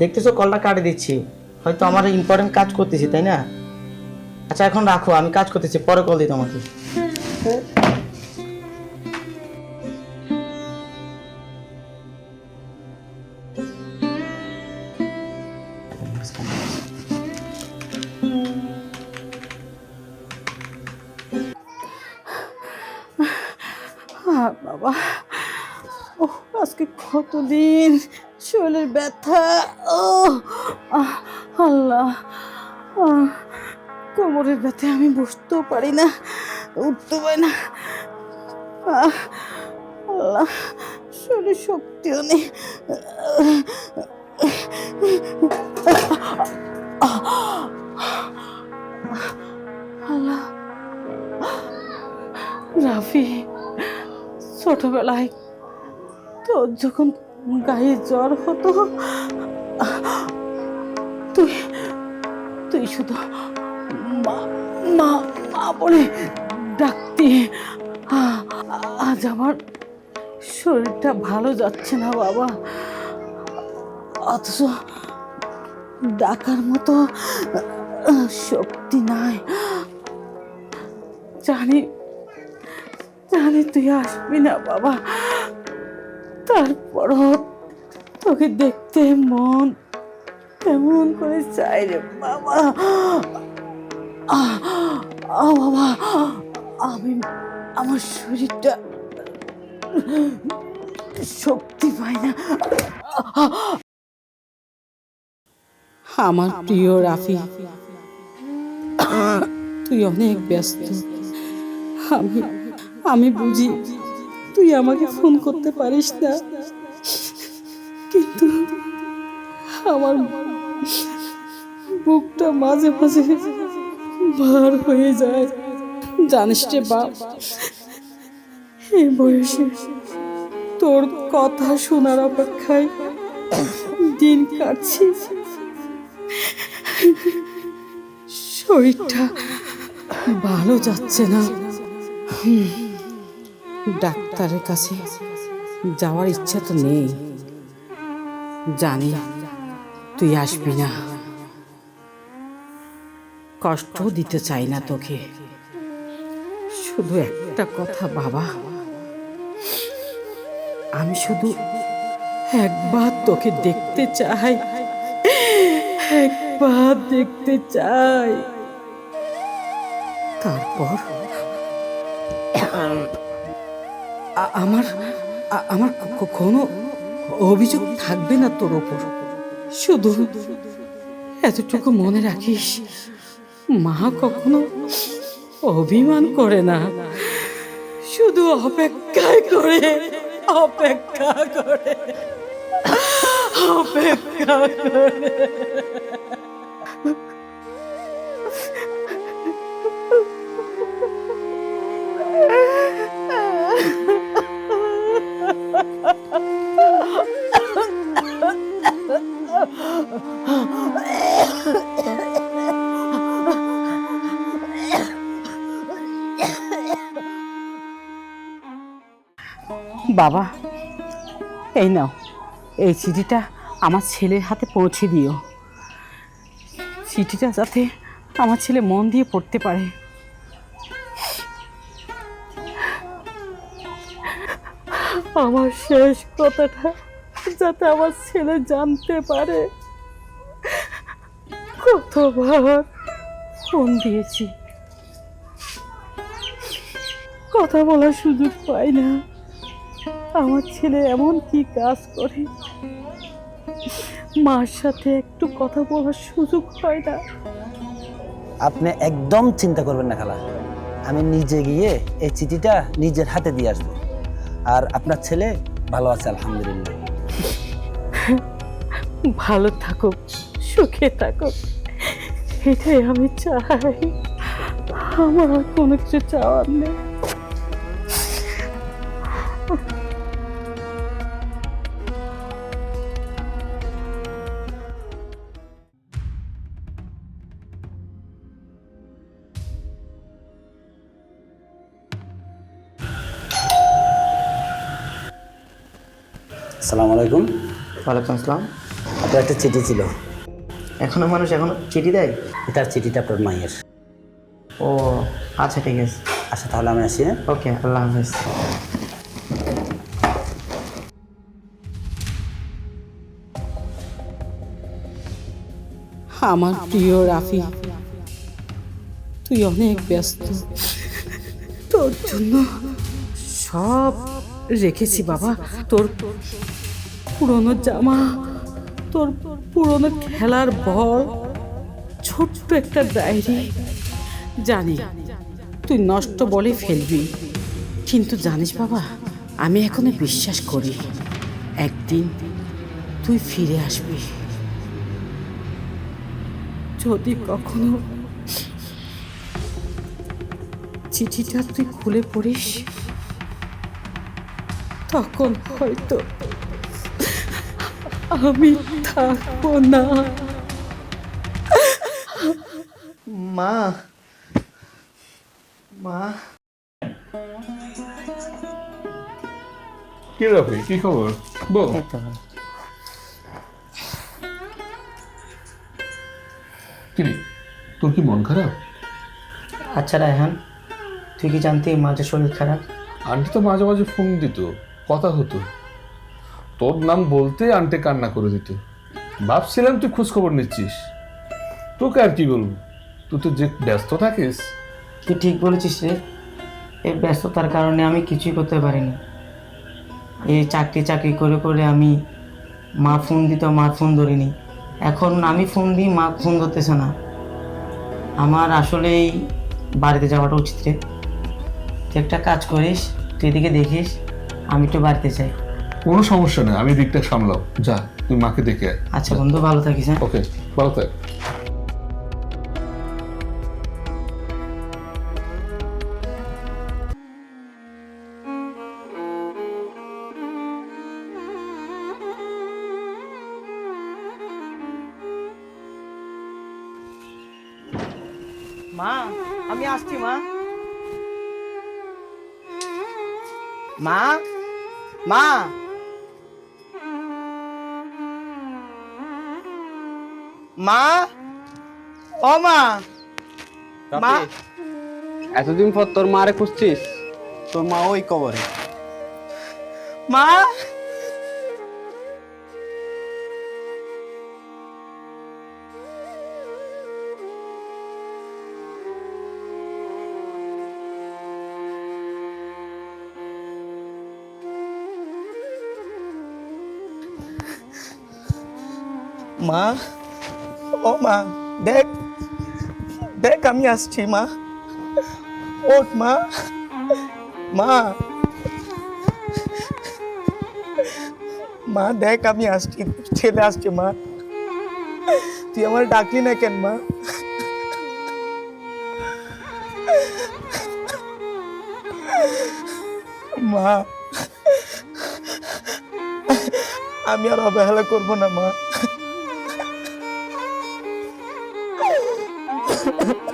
দেখতেছো, কলটা কাটে দিচ্ছি। হয়তো আমার ইম্পর্টেন্ট কাজ করতেছি, তাই না? আচ্ছা এখন রাখো, আমি কাজ করতেছি, পরে কল দিই তোমাকে। বাবা ও আজকে কতদিন? শরীরের ব্যথা ও আল্লাহ কোমরের ব্যথা আমি বসতেও পারি না, উঠতেও পারি না। আল্লাহ, শরীরে শক্তিও নেই। আল্লাহ, রাফি, ছোটবেলায় তোর যখন গায়ে জ্বর হতো। তুই তুই শুধু মা মা বলে ডাকতি। আজ আমার শরীরটা ভালো যাচ্ছে না বাবা। অথচ ডাকার মতো শক্তি নাই। জানি জানি তুই আসবি না বাবা। তারপরও তোকে দেখতে মন কেমন করে চাই রে বাবা। আহ, বাবা আমি আমার শরীরটা শক্তি পাই না। আমার প্রিয় রাফি তুই অনেক ব্যস্ত। আমি আমি বুঝি তুই আমাকে ফোন করতে পারিস না। কিন্তু আমার বুকটা মাঝে মাঝে ভার হয়ে যায়। জানিস রে বাপ, এই বয়সে তোর কথা শোনার অপেক্ষায় দিন কাটছি। শরীরটা ভালো যাচ্ছে না। ডাক্তারের কাছে যাওয়ার ইচ্ছা তো নেই। জানি, তুই আসবি না। কষ্ট দিতে চাই না তোকে। শুধু একটা কথা বাবা। আমি শুধু একবার তোকে দেখতে চাই। একবার দেখতে চাই। তারপর? আমার আমার কোনো অভিযোগ থাকবে না তোর ওপর। শুধু এতটুকু মনে রাখিস, মা কখনো অভিমান করে না। শুধু অপেক্ষায় করে, অপেক্ষা করে অপেক্ষা করে। বাবা, এই নাও, এই চিঠিটা আমার ছেলের হাতে পৌঁছে দিও। চিঠিটা যাতে আমার ছেলে মন দিয়ে পড়তে পারে। আমার শেষ কথাটা যাতে আমার ছেলে জানতে পারে। কতবার ফোন দিয়েছি। কথা বলার সুযোগ পাই না। আমার ছেলে এমন কি কাজ করে? মার সাথে একটু কথা বলার সুযোগ হয় না। আপনি একদম চিন্তা করবেন না খালা। আমি নিজে গিয়ে এই চিঠিটা নিজের হাতে দিয়ে আসব। আর আপনার ছেলে ভালো আছে আলহামদুলিল্লাহ। ভালো থাকুক সুখে থাকুক। এটাই আমি চাই। আমার কোনো কিছু চাওয়ার নেই। আসসালামু আলাইকুম। ওয়ালাইকুম আসসালাম। আপনার একটা চিঠি ছিল। এখনও মানুষ এখনও চিঠি দেয়? এটার চিঠিটা আপনার মায়ের। ও আচ্ছা ঠিক আছে। আচ্ছা তাহলে আমি আসি হ্যাঁ? ওকে আল্লাহ হাফেজ। আমার প্রিয় রাফি তুই অনেক ব্যস্ত। তোর জন্য সব রেখেছি বাবা। তোর পুরনো জামা, তোর পুরনো খেলার বল, ছোট্ট একটা ডায়েরি। জানি, তুই নষ্ট বলে ফেলবি। কিন্তু জানিস বাবা, আমি এখনও বিশ্বাস করি, একদিন তুই ফিরে আসবি। যদি কখনো চিঠিটা তুই খুলে পড়িস, তখন হয়তো আমি থাকব না। মা। মা। কি রাফি কি খবর? বল। কি রে, তোর কি মন খারাপ? আচ্ছা রায়হান তুই কি জানতি মাঝে শরীর খারাপ? আন্টি তো মাঝে মাঝে ফোন দিত কথা হতো। তোর নাম বলতে আন্টি কান্না করে দিত। ভাবছিলাম তুই খোঁজ খবর নিচ্ছিস। তোকে আর কি বলব? তুই তো যে ব্যস্ত থাকিস। তুই ঠিক বলেছিস রে? এই ব্যস্ততার কারণে আমি কিছুই করতে পারিনি। এই চাকরি চাকরি করে করে আমি মা ফোন দিত, মা ফোন ধরিনি। এখন আমি ফোন দিই, মা ফোন ধরতেছে না। আমার আসলেই বাড়িতে যাওয়াটা উচিত রে। তুই একটা কাজ করিস, তুই এদিকে দেখিস, আমি একটু বাড়িতে চাই কোনো সমস্যা নেই আমি দিকটা সামলাও। যা তুই মাকে দেখে আয়। আচ্ছা বন্ধু ভালো থাকিস হ্যাঁ? ওকে ভালো থাক। মা আমি আসছি মা। মা মা। মা? ও মা। মা? এতদিন পর তোর মারে খুঁজছিস? তোর মা ওই কবরে। মা? মা? ও মা দেখ দেখ আমি আসছি মা ওঠ মা মা মা দেখ আমি আসছি ছেলে আসছে মা তুই আমার ডাকলি না কেন মা মা আমি আর অবহেলা করব না মা Ha ha ha!